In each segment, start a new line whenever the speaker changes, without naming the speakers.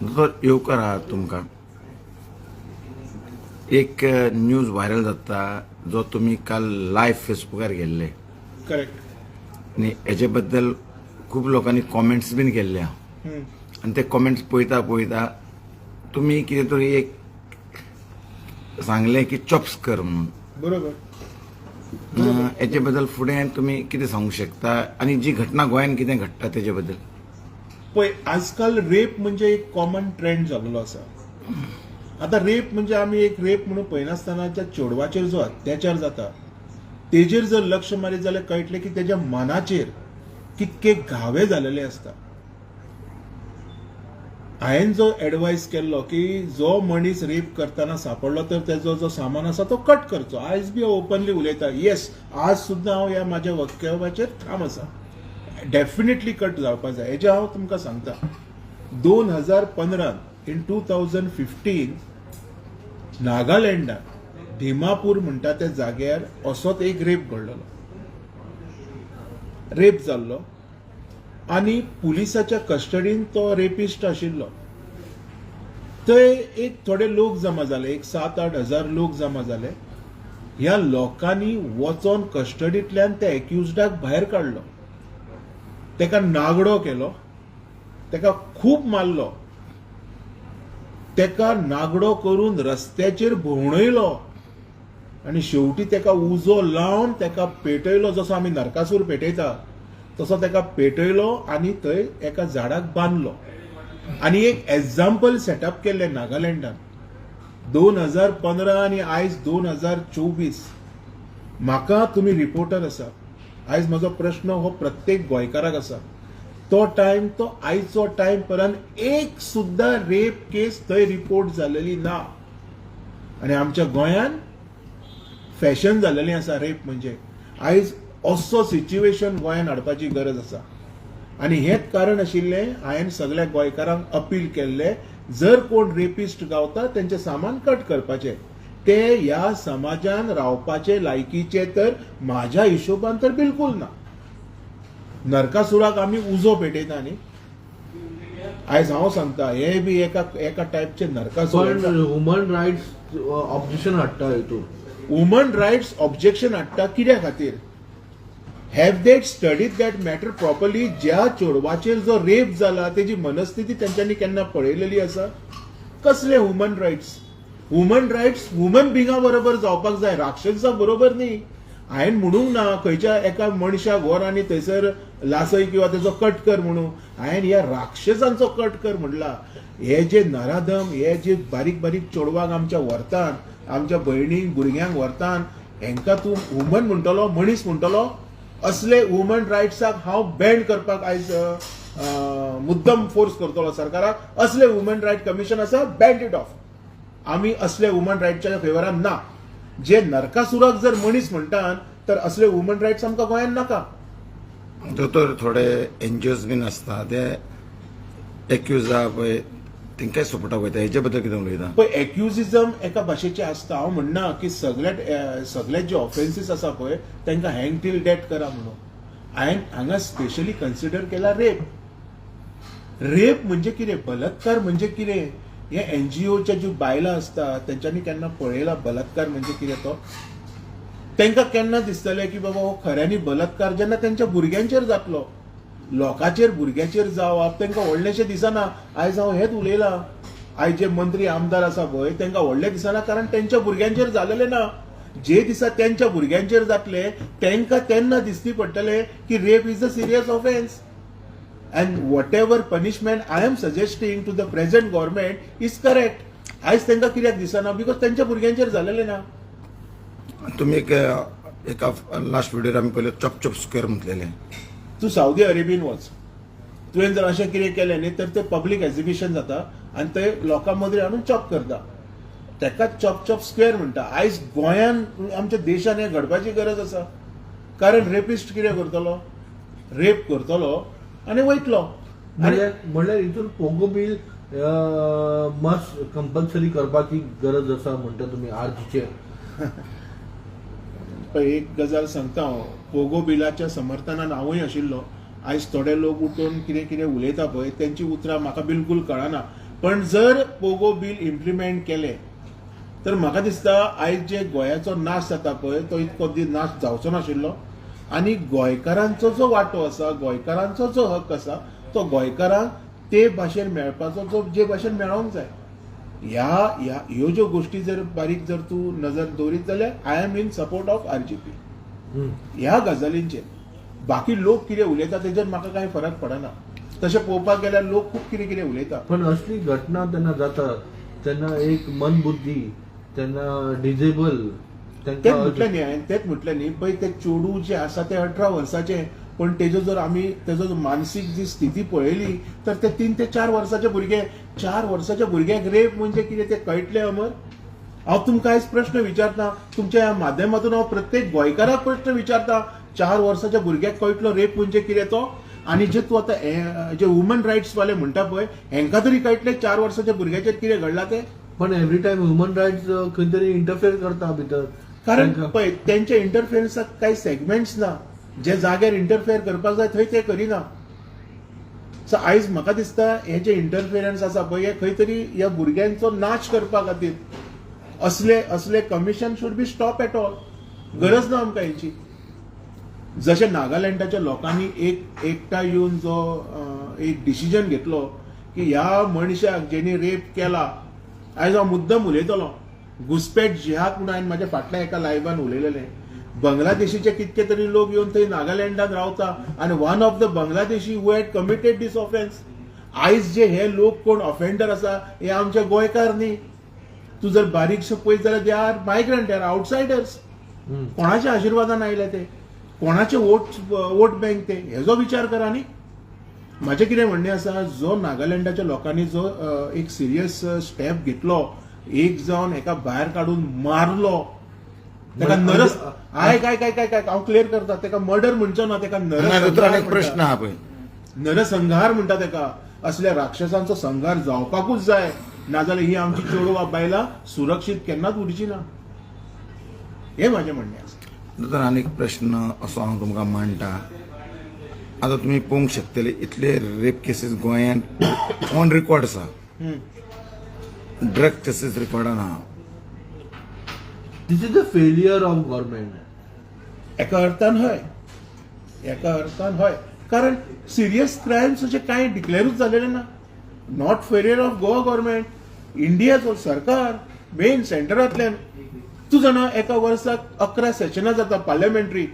दोतोर येवकार आहात तुमकां. एक न्यूज व्हायरल जाता जो तुम्ही काल लायव्ह फेसबुकार गेल्ले.
करेक्ट.
आनी हेचे बद्दल खूब लोकांनी कॉमेंट्स बीन केल्ले आनी ते कॉमेंट्स पळयता पळयता तुमी कितें तरी एक सांगले की चॉप्स कर म्हणून.
बरोबर.
हेचे बद्दल फुडें तुमी कितें सांगूंक शकता? आनी जी घटना गोंयान कितें घडटा तेजे बद्दल
पळय आजकाल रेप म्हणजे एक कॉमन ट्रेंड जाल्लो आसा आता रेप म्हणजे आमी एक रेप म्हणून पळयनासतना त्या चेडवाचेर जो अत्याचार जाता तेजेर जर लक्ष मारीत जाल्यार कळटलें की तेज्या मनाचेर कितके घावे जालेले आसता हांवें जो एडवायस केल्लो की जो मनीस रेप करताना सापडलो तर तेजो जो सामान आसा तो कट करचो. आयज बी ओपनली उलयता येस आज सुद्दां हांव ह्या म्हाज्या वक्तव्याचेर ठाम आसा डेफिनेटली कट जावपाक जाय. हेजें हांव तुमकां सांगता. दोन हजार पंदरान इन टू थावजंड फिफ्टीन नागालँडात धिमापूर म्हणटा त्या जाग्यार असोच एक रेप घडलेलो. रेप जाल्लो. आनी पुलिसाच्या कस्टडीन तो रेपिस्ट आशिल्लो. थंय एक थोडे लोक जमा जाले एक सात आठ हजार लोक जमा जाले. ह्या लोकांनी वचोन कस्टडींतल्यान त्या एक्युजडाक भायर काडलो. तेका नागडो केलो तेका खूब मारलो. तेका नागडो करून रस्त्याचेर भोंवडयलो आनी शेवटी तेका उजो लावन तेका पेटयलो जसो आमी नरकासूर पेटयता तसो तेका पेटयलो आनी थंय एका झाडाक बांदलो आनी एक एग्जाम्पल सेटअप केल्लें नागालँडान. दोन हजार पंदरा आनी आयज दोन हजार चोवीस. म्हाका तुमी रिपोर्टर आसा. आयज म्हजो प्रश्न हो प्रत्येक गोंयकाराक आसा. तो टायम तो आयचो टायम पर्यंत एक सुद्दां रेप केस थंय रिपोर्ट जालेली ना. आनी आमच्या गोंयान फॅशन जालेली आसा रेप म्हणजे. आयज असो सिच्युएशन गोंयान हाडपाची गरज आसा. आनी हेच कारण आशिल्लें हांवें सगळ्या गोंयकारांक अपील केल्लें जर कोण रेपिस्ट गावता तेंचें सामान कट करपाचें. ते ह्या समाजान रावपाचे लायकीचे तर म्हाज्या हिशोबान तर बिलकुल ना. नरकासुराक आमी उजो पेटयता न्ही. आयज हांव सांगता हे बी एका एका टायपचे नरकासूर
ह्युमन रायट्स ऑब्जेक्शन हाडटा हितून.
वुमन रायट्स ऑब्जेक्शन हाडटा कित्या खातीर? Have that studied that matter properly ज्या चेडवाचेर जो रेप जाला तेजी मनस्थिती तेंच्यांनी केन्ना पळयलेली आसा? कसले human rights woman rights woman बिंगा बरोबर जावपाक जाय राक्षसा बरोबर न्ही. हांवें म्हणूंक ना खंयच्या एका मनशाक व्हर आनी थंयसर लासय किंवा तेचो कट कर म्हणून हांवें ह्या राक्षसांचो कट कर म्हणला. हे जे नराधम हे जे बारीक बारीक चेडवांक आमच्या व्हरतान आमच्या भयणीक भुरग्यांक व्हरतान हेंकां तूं वुमन म्हणटलो मनीस म्हणटलो असले वुमन रायट्साक हांव बँड करपाक आयज मुद्दम फोर्स करतलो सरकाराक असले वुमन रायट कमिशन आसा बँड इट ऑफ आमी असले वुमन रायट्सच्या फेवरान ना जे नरकासुराक जर मनीस म्हणटात तर असले वुमन रायट्स आमकां गोंयान नाका.
दोतोर थोडे एनजीओज बीन आसता ते एक्यूज पळय तेंकाय सपोर्टाक वयता हेचे बद्दल कितें उलयता?
पळय एक्युजिजम एका भाशेचे आसता. हांव म्हणना की सगळे अं, सगळे जे ऑफेन्सीस आसा पळय तांकां हँग टील डेट करा म्हणून. हांवें हांगा स्पेशली कन्सिडर केला रेप रेप म्हणजे कितें? बलात्कार म्हणजे कितें? हे एनजीओच्या ज्यो बायलां आसतात तेंच्यांनी केन्ना पळयला बलात्कार म्हणजे कितें तो तांकां केन्ना दिसतलें की बाबा हो खऱ्यांनी बलात्कार. जेन्ना तेंच्या भुरग्यांचेर जातलो. लोकांचेर भुरग्यांचेर जावप तांकां व्हडलेंशें दिसना. आयज हांव हेच उलयलां. आयज जे मंत्री आमदार आसा पळय तांकां व्हडलें दिसना कारण तेंच्या भुरग्यांचेर जालेलें ना. जे दिसा तेंच्या भुरग्यांचेर जातले तांकां तेन्ना दिसती पडटलें की rape is a serious offence whatever punishment I am suggesting to the present government is correct आयज तांकां कित्याक दिसना बिकॉज तेंच्या भुरग्यांचेर जालेलें ना.
तुम्ही एक एका लास्ट व्हिडिओर आमी पयलें चॉप चॉप स्क्वेअर म्हटलेलें.
तूं सावदी अरेबियन वच तुवें जर अशें कितें केलें न्ही तर तें पब्लीक एक्झिबिशन जाता आनी थंय लोकां मदीं हाडून चॉप करता. तेका चॉप चॉप स्क्वेअर म्हणटा आयज गोंयान आमच्या देशान हें घडपाची गरज आसा कारण रेपिस्ट कितें करतलो? रेप करतलो. आनी वयतलो आनी
म्हणल्यार हितून पोगो बील मस्ट कंपल्सरी करपाची गरज आसा म्हणटा तुमी आरजीचेर
पळय एक गजाल सांगता हांव पोगो बिलाच्या समर्थनान हांवूय आशिल्लो आयज थोडे लोक उठून कितें कितें उलयता पळय तेंची उतरां म्हाका बिलकुल कळना. पण जर पोगो बिल इम्प्लिमेंट केले तर म्हाका दिसता आयज जे गोंयाचो नाश जाता पळय तो इतको दी- नाश जावचो नाशिल्लो. आनी गोंयकारांचो जो वांटो आसा गोंयकारांचो जो हक आसा तो गोंयकारांक ते भाशेन मेळपाचो जो जे भाशेन मेळोंक जाय. ह्या ह्या ह्यो ज्यो गोश्टी जर बारीक जर तूं नजर दवरीत जाल्यार I am in support of R G P. ह्या गजालींचेर. बाकी लोक कितें उलयता तेजेर म्हाका कांय फरक पडना. तशें पळोवपाक गेल्यार लोक खूब कितें कितें उलयता.
पण असली घटना तेन्ना जाता तेन्ना एक मनबुद्धी तेन्ना डिजेबल
तेच म्हटलें न्ही हांवें तेच म्हटलें न्ही. पळय ते चेडूं जे आसा ते अठरा वर्साचे पण तेजो जर आमी तेजो मानसीक जी स्थिती पळयली तर ते तीन ते चार वर्साचे भुरगे चार वर्साच्या भुरग्याक रेप म्हणजे कितें? ते कळटलें अमर. हांव तुमकां आयज प्रश्न विचारता. तुमच्या ह्या माध्यमातून हांव प्रत्येक गोंयकाराक प्रश्न विचारता. चार वर्साच्या भुरग्याक कळटलो रेप म्हणजे कितें? तो आनी जे तूं आतां जे वुमन रायट्स वाले म्हणटा पळय हेंका तरी कळटलें चार वर्साच्या भुरग्याचेर कितें घडलां तें?
पण एवरी टाइम ह्युमन रायट्स खंय तरी इंटरफेअर करता भितर.
कारण पळय तेंच्या इंटरफियरन्साक कांय सेगमेंट्स ना जे जाग्यार इंटरफेअर करपाक जाय थंय ते करिना. सो आयज म्हाका दिसता हे जे इंटरफियरन्स आसा पळय हे खंय तरी ह्या भुरग्यांचो नाश करपा खातीर. असले असले commission should be stop at all गरज ना आमकां हेची जशें नागालँडाच्या लोकांनी एक एकठांय येवन जो एक डिसिजन घेतलो की ह्या मनशाक जेणी रेप केला आयज हांव मुद्दम उलयतलो. घुसपेट जिहाद म्हणून हांवें म्हाज्या फाटल्या एका लायव्हान उलयलेलें बांगलादेशीचे कितके तरी लोक येवन थंय नागालँडात रावता आनी one of the Bangladeshi who had committed this offence आयज जे हे लोक कोण ऑफेंडर आसा हे आमचे गोंयकार न्ही तूं जर बारीकशें पळयत जाल्यार they are migrant they are outsiders. कोणाच्या आशिर्वादान आयले ते? कोणाचे वोट वोट बँक ते? हेजो विचार करा न्ही माझे कितें म्हणणें आसा जो नागालँडाच्या लोकांनी जो एक सिरियस स्टेप घेतलो एक जावन एका भायर काडून मारलो. तेका
म्हणजे-
नरस आय काय काय काय काय हांव क्लियर करता? तेका मर्डर म्हणचो ना तेका
दुसरो
नरसंहार
प्रश्न. आहा पळय
नरसंहार म्हणटा तेका असल्या राक्षसांचो संहार जावपाकूच जाय. नाजाल्यार ही आमची चेडवां बायलां सुरक्षीत केन्नाच उरची ना. हे माझे म्हणणें आसा
दोतोर आनी एक प्रश्न असो हांव तुमकां मांडटा. आतां तुमी पळोवंक शकतले इतले रेप केसीस गोंयांत ऑन रेकॉर्ड आसा.
हम्म.
ड्रग केसीस रेकॉर्डान आहा
this is the failure of government
एका अर्थान हय. एका अर्थान हय. कारण सिरियस क्रायम्स अशें कांय डिक्लेरूच जालेले ना. Not failure of Goa government इंडियाचो सरकार मेन सेंटरांतल्यान तूं जाणा एका वर्साक अकरा सेशनां जाता पार्लियामेंटरी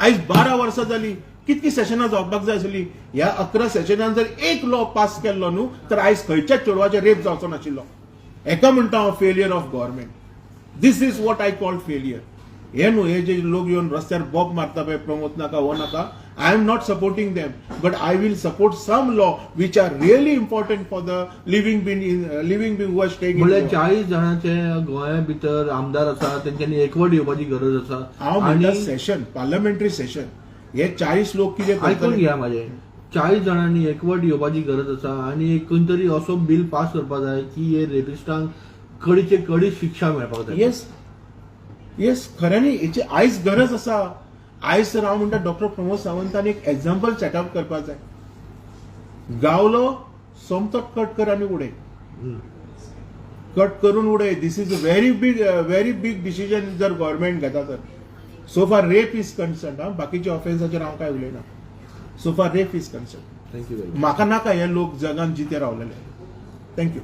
आयज बारा वर्सां जालीं कितकी सेशनां जावपाक जाय आसली ह्या अकरा सेशनान जर एक लॉ पास केल्लो न्हू तर आयज खंयच्याच चेडवाचेर रेप जावचो नाशिल्लो? हेका म्हणटा हांव failure of government this is what I call failure हे न्हू हे जे लोक येवन रस्त्यार बॉब मारता पळय प्रमोद नाका हो नाका I am not supporting them but I will support some law which are really important for the living being in living being staying
म्हणल्यार
इन
चाळीस जणांचे गोंया भितर आमदार आसा तेंच्यांनी एकवट येवपाची गरज
हांव
आसा
म्हणटा
आणि
सेशन पार्लमेंटरी सेशन हे चाळीस लोक कितें
आयकून
करतले?
घ्या माझे. चाळीस जणांनी एकवट येवपाची गरज आसा आणि एक खंय तरी असो बिल पास करपाक जाय की हे रेपिस्टांक कडीचे कडी शिक्षा मेळपाक जाय.
येस येस खऱ्यांनी हेची आयज गरज आसा आयज तर हांव म्हणटा डॉक्टर प्रमोद सावंतान एक एक्झाम्पल सेटअप करपाक जाय. गावलो सोमतो कट कर आनी उडय. कट करून उडय this is a very big very big decision जर गव्हर्नमेंट घेता तर. सो फार रेप इज कन्सर्न बाकीच्या ऑफेन्साचेर हांव काय उलयना. सो फार रेप इज कन्सर्न
थँक्यू
म्हाका नाका हे लोक जगान जिते रावलेले थँक्यू